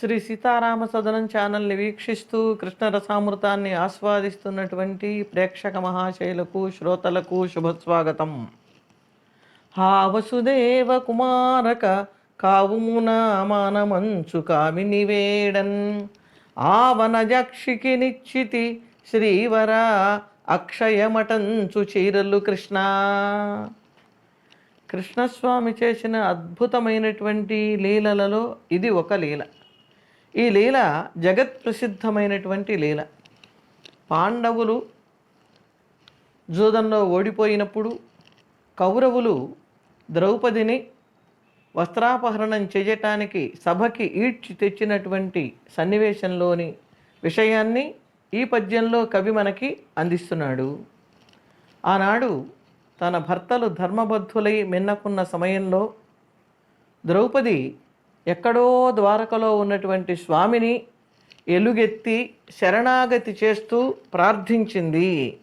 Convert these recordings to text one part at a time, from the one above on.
శ్రీ సీతారామ సదనం ఛానల్ని వీక్షిస్తూ కృష్ణరసామృతాన్ని ఆస్వాదిస్తున్నటువంటి ప్రేక్షక మహాశైలకు శ్రోతలకు శుభస్వాగతం. హా వసుదేవ కుమారక కావుమున మానమంచు కామిని వేడన్. ఆవనజక్షికి నిశ్చితి శ్రీవర అక్షయమటంచు చీరలు కృష్ణ. కృష్ణస్వామి చేసిన అద్భుతమైనటువంటి లీలలలో ఇది ఒక లీల. ఈ లీల జగత్ ప్రసిద్ధమైనటువంటి లీల. పాండవులు జూదంలో ఓడిపోయినప్పుడు కౌరవులు ద్రౌపదిని వస్త్రాపహరణం చేయటానికి సభకి ఈడ్చి తెచ్చినటువంటి సన్నివేశంలోని విషయాన్ని ఈ పద్యంలో కవి మనకి అందిస్తున్నాడు. ఆనాడు తన భర్తలు ధర్మబద్ధులై మిన్నకున్న సమయంలో ద్రౌపది ఎక్కడో ద్వారకలో ఉన్నటువంటి స్వామిని ఎలుగెత్తి శరణాగతి చేస్తూ ప్రార్థించింది.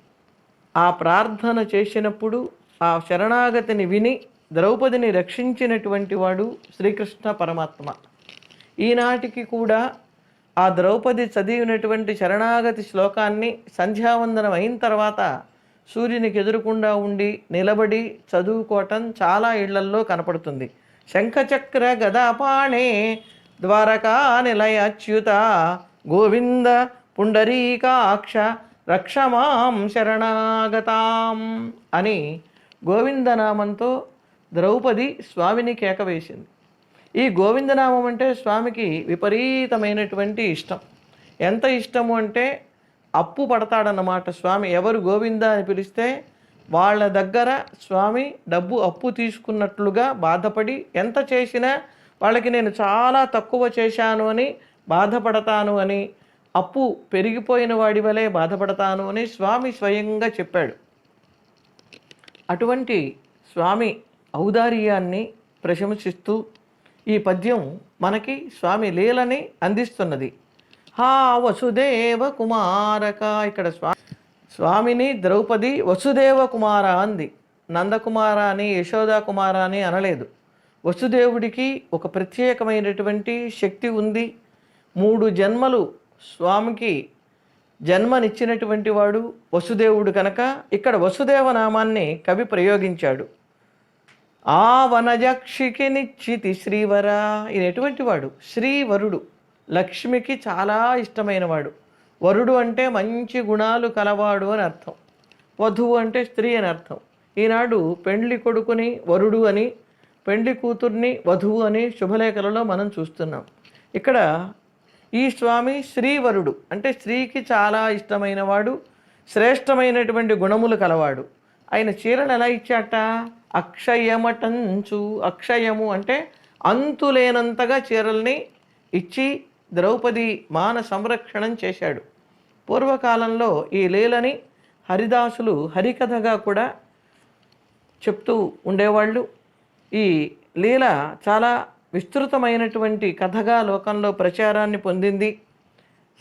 ఆ ప్రార్థన చేసినప్పుడు ఆ శరణాగతిని విని ద్రౌపదిని రక్షించినటువంటి వాడు శ్రీకృష్ణ పరమాత్మ. ఈనాటికి కూడా ఆ ద్రౌపది చదివినటువంటి శరణాగతి శ్లోకాన్ని సంధ్యావందనం అయిన తర్వాత సూర్యునికి ఎదురుకుండా ఉండి నిలబడి చదువుకోవటం చాలా ఇళ్ళల్లో కనపడుతుంది. శంఖచక్ర గదాపాణే ద్వారకా నిలయ అచ్యుత గోవింద పుండరీకాక్ష రక్షమాం శరణాగతాం అని గోవిందనామంతో ద్రౌపది స్వామిని కేకవేసింది. ఈ గోవిందనామం అంటే స్వామికి విపరీతమైనటువంటి ఇష్టం. ఎంత ఇష్టము అంటే అప్పు పడతాడన్నమాట స్వామి. ఎవరు గోవింద అని పిలిస్తే వాళ్ళ దగ్గర స్వామి డబ్బు అప్పు తీసుకున్నట్లుగా బాధపడి ఎంత చేసినా వాళ్ళకి నేను చాలా తక్కువ చేశాను అని బాధపడతాను అని అప్పు పెరిగిపోయిన వాడి వలె బాధపడతాను అని స్వామి స్వయంగా చెప్పాడు. అటువంటి స్వామి ఔదార్యాన్ని ప్రశంసిస్తూ ఈ పద్యం మనకి స్వామి లీలని అందిస్తున్నది. హా వసుదేవ కుమారక ఇక్కడ స్వామి స్వామిని ద్రౌపది వసుదేవ కుమార అంది. నందకుమార అని యశోదా కుమార అని అనలేదు. వసుదేవుడికి ఒక ప్రత్యేకమైనటువంటి శక్తి ఉంది. మూడు జన్మలు స్వామికి జన్మనిచ్చినటువంటి వాడు వసుదేవుడు కనుక ఇక్కడ వసుదేవ నామాన్ని కవి ప్రయోగించాడు. ఆ వనజక్షికి నిశ్చితి శ్రీవర ఈయన ఎటువంటి వాడు. శ్రీవరుడు లక్ష్మికి చాలా ఇష్టమైనవాడు వరుడు అంటే మంచి గుణాలు కలవాడు అని అర్థం. వధువు అంటే స్త్రీ అని అర్థం. ఈనాడు పెండ్లి కొడుకుని వరుడు అని పెండ్లి కూతుర్ని వధువు అని శుభలేఖలలో మనం చూస్తున్నాం. ఇక్కడ ఈ స్వామి శ్రీవరుడు అంటే స్త్రీకి చాలా ఇష్టమైన వాడు శ్రేష్టమైనటువంటి గుణములు కలవాడు. ఆయన చీరను ఎలా ఇచ్చాట? అక్షయమటంచు అక్షయము అంటే అంతులేనంతగా చీరల్ని ఇచ్చి ద్రౌపది మాన సంరక్షణం చేశాడు. పూర్వకాలంలో ఈ లీలని హరిదాసులు హరికథగా కూడా చెప్తూ ఉండేవాళ్ళు. ఈ లీల చాలా విస్తృతమైనటువంటి కథగా లోకంలో ప్రచారాన్ని పొందింది.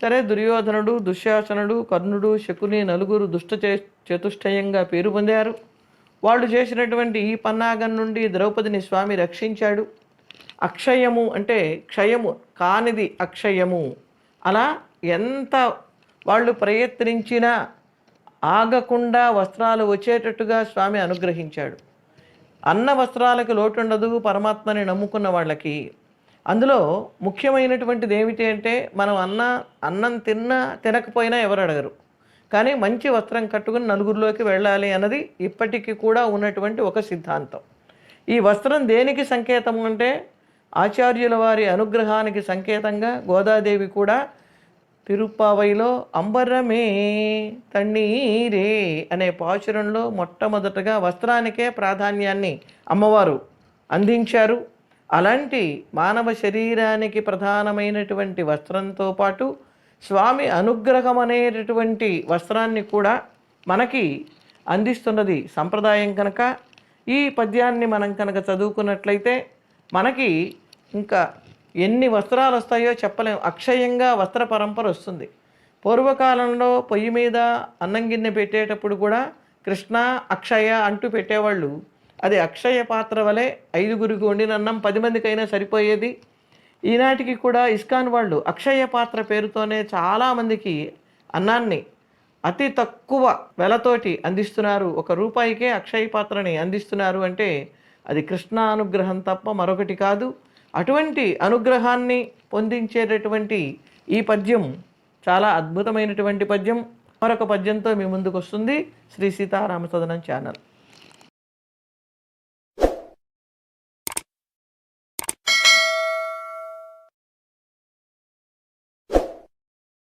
సరే దుర్యోధనుడు దుశ్శాసనుడు కర్ణుడు శకుని నలుగురు దుష్ట చే- చతుష్టయంగా పేరు పొందారు. వాళ్ళు చేసినటువంటి ఈ పన్నాగం నుండి ద్రౌపదిని స్వామి రక్షించాడు. అక్షయము అంటే క్షయము కానిది అక్షయము. అలా ఎంత వాళ్ళు ప్రయత్నించినా ఆగకుండా వస్త్రాలు వచ్చేటట్టుగా స్వామి అనుగ్రహించాడు. అన్న వస్త్రాలకు లోటుండదు పరమాత్మని నమ్ముకున్న వాళ్ళకి. అందులో ముఖ్యమైనటువంటిది ఏమిటి అంటే మనం అన్న అన్నం తిన్నా తినకపోయినా ఎవరు అడగరు. కానీ మంచి వస్త్రం కట్టుకుని నలుగురిలోకి వెళ్ళాలి అన్నది ఇప్పటికీ కూడా ఉన్నటువంటి ఒక సిద్ధాంతం. ఈ వస్త్రం దేనికి సంకేతం అంటే ఆచార్యుల వారి అనుగ్రహానికి సంకేతంగా గోదాదేవి కూడా తిరుప్పావైలో అంబరమే తన్నీరే అనే పాచురంలో మొట్టమొదటగా వస్త్రానికే ప్రాధాన్యాన్ని అమ్మవారు అందించారు. అలాంటి మానవ శరీరానికి ప్రధానమైనటువంటి వస్త్రంతో పాటు స్వామి అనుగ్రహం అనేటటువంటి వస్త్రాన్ని కూడా మనకి అందిస్తున్నది సంప్రదాయం కనుక. ఈ పద్యాన్ని మనం కనుక చదువుకున్నట్లయితే మనకి ఇంకా ఎన్ని వస్త్రాలు వస్తాయో చెప్పలేం. అక్షయంగా వస్త్ర పరంపర వస్తుంది. పూర్వకాలంలో పొయ్యి మీద అన్నం గిన్నె పెట్టేటప్పుడు కూడా కృష్ణ అక్షయ అంటూ పెట్టేవాళ్ళు. అది అక్షయ పాత్ర వలె ఐదుగురికి వండిన అన్నం పది మందికైనా సరిపోయేది. ఈనాటికి కూడా ఇస్కాన్ వాళ్ళు అక్షయ పాత్ర పేరుతోనే చాలామందికి అన్నాన్ని అతి తక్కువ వెలతోటి అందిస్తున్నారు. ఒక రూపాయికే అక్షయ పాత్రని అందిస్తున్నారు అంటే అది కృష్ణానుగ్రహం తప్ప మరొకటి కాదు. అటువంటి అనుగ్రహాన్ని పొందించేటటువంటి ఈ పద్యం చాలా అద్భుతమైనటువంటి పద్యం. మరొక పద్యంతో మీ ముందుకు వస్తుంది శ్రీ సీతారామ సదనం ఛానల్.